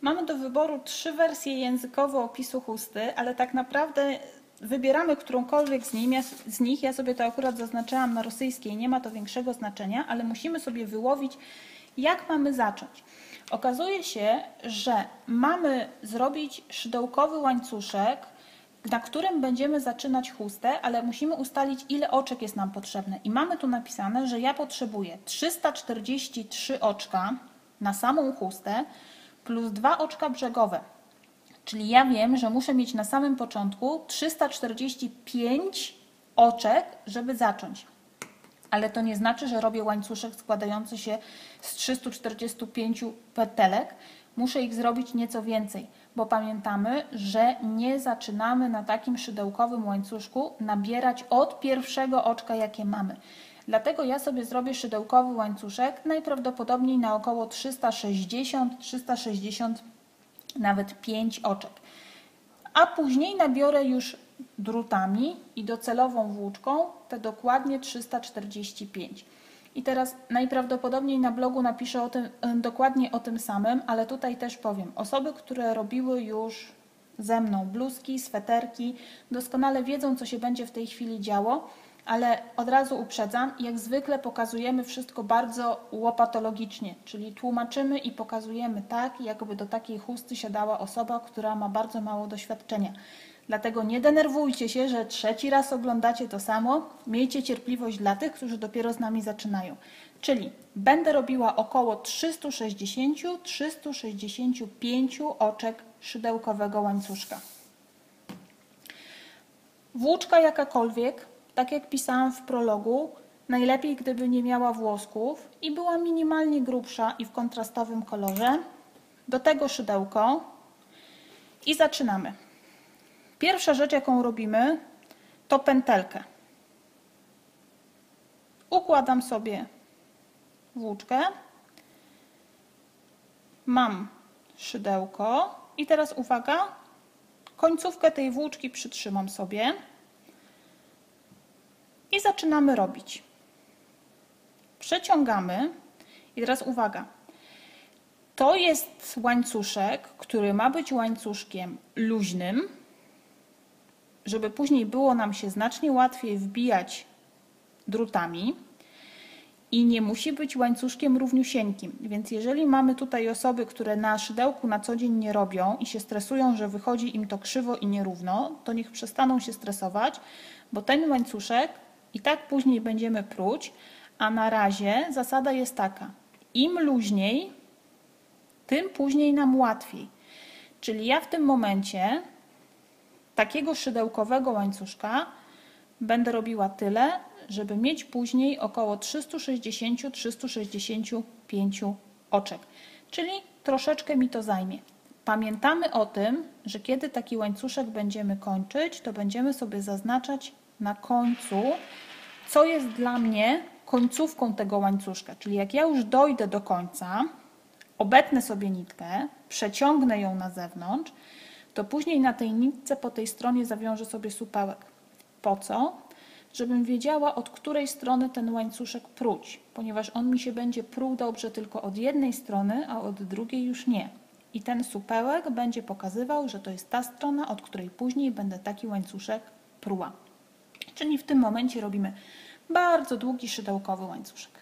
Mamy do wyboru trzy wersje językowe opisu chusty, ale tak naprawdę wybieramy którąkolwiek z, nim, ja, z nich. Ja sobie to akurat zaznaczyłam na rosyjskiej, nie ma to większego znaczenia, ale musimy sobie wyłowić, jak mamy zacząć. Okazuje się, że mamy zrobić szydełkowy łańcuszek, na którym będziemy zaczynać chustę, ale musimy ustalić, ile oczek jest nam potrzebne. I mamy tu napisane, że ja potrzebuję 343 oczka na samą chustę plus dwa oczka brzegowe. Czyli ja wiem, że muszę mieć na samym początku 345 oczek, żeby zacząć. Ale to nie znaczy, że robię łańcuszek składający się z 345 petelek. Muszę ich zrobić nieco więcej, bo pamiętamy, że nie zaczynamy na takim szydełkowym łańcuszku nabierać od pierwszego oczka, jakie mamy. Dlatego ja sobie zrobię szydełkowy łańcuszek najprawdopodobniej na około 360, 360 nawet 5 oczek. A później nabiorę już drutami i docelową włóczką te dokładnie 345. I teraz najprawdopodobniej na blogu napiszę o tym, dokładnie o tym samym, ale tutaj też powiem. Osoby, które robiły już ze mną bluzki, sweterki, doskonale wiedzą, co się będzie w tej chwili działo ale od razu uprzedzam, jak zwykle pokazujemy wszystko bardzo łopatologicznie, czyli tłumaczymy i pokazujemy tak, jakby do takiej chusty siadała osoba, która ma bardzo mało doświadczenia. Dlatego nie denerwujcie się, że trzeci raz oglądacie to samo. Miejcie cierpliwość dla tych, którzy dopiero z nami zaczynają. Czyli będę robiła około 360-365 oczek szydełkowego łańcuszka. Włóczka jakakolwiek tak jak pisałam w prologu, najlepiej gdyby nie miała włosków i była minimalnie grubsza i w kontrastowym kolorze. Do tego szydełko i zaczynamy. Pierwsza rzecz, jaką robimy, to pętelkę. Układam sobie włóczkę. Mam szydełko i teraz uwaga, końcówkę tej włóczki przytrzymam sobie i zaczynamy robić. Przeciągamy i teraz uwaga. To jest łańcuszek, który ma być łańcuszkiem luźnym, żeby później było nam się znacznie łatwiej wbijać drutami i nie musi być łańcuszkiem równiusieńkim. Więc jeżeli mamy tutaj osoby, które na szydełku na co dzień nie robią i się stresują, że wychodzi im to krzywo i nierówno, to niech przestaną się stresować, bo ten łańcuszek i tak później będziemy pruć, a na razie zasada jest taka. Im luźniej, tym później nam łatwiej. Czyli ja w tym momencie takiego szydełkowego łańcuszka będę robiła tyle, żeby mieć później około 360-365 oczek. Czyli troszeczkę mi to zajmie. Pamiętamy o tym, że kiedy taki łańcuszek będziemy kończyć, to będziemy sobie zaznaczać na końcu, co jest dla mnie końcówką tego łańcuszka. Czyli jak ja już dojdę do końca, obetnę sobie nitkę, przeciągnę ją na zewnątrz, to później na tej nitce po tej stronie zawiążę sobie supełek. Po co? Żebym wiedziała, od której strony ten łańcuszek pruć, ponieważ on mi się będzie pruł dobrze tylko od jednej strony, a od drugiej już nie. I ten supełek będzie pokazywał, że to jest ta strona, od której później będę taki łańcuszek pruła. Czyli w tym momencie robimy bardzo długi szydełkowy łańcuszek.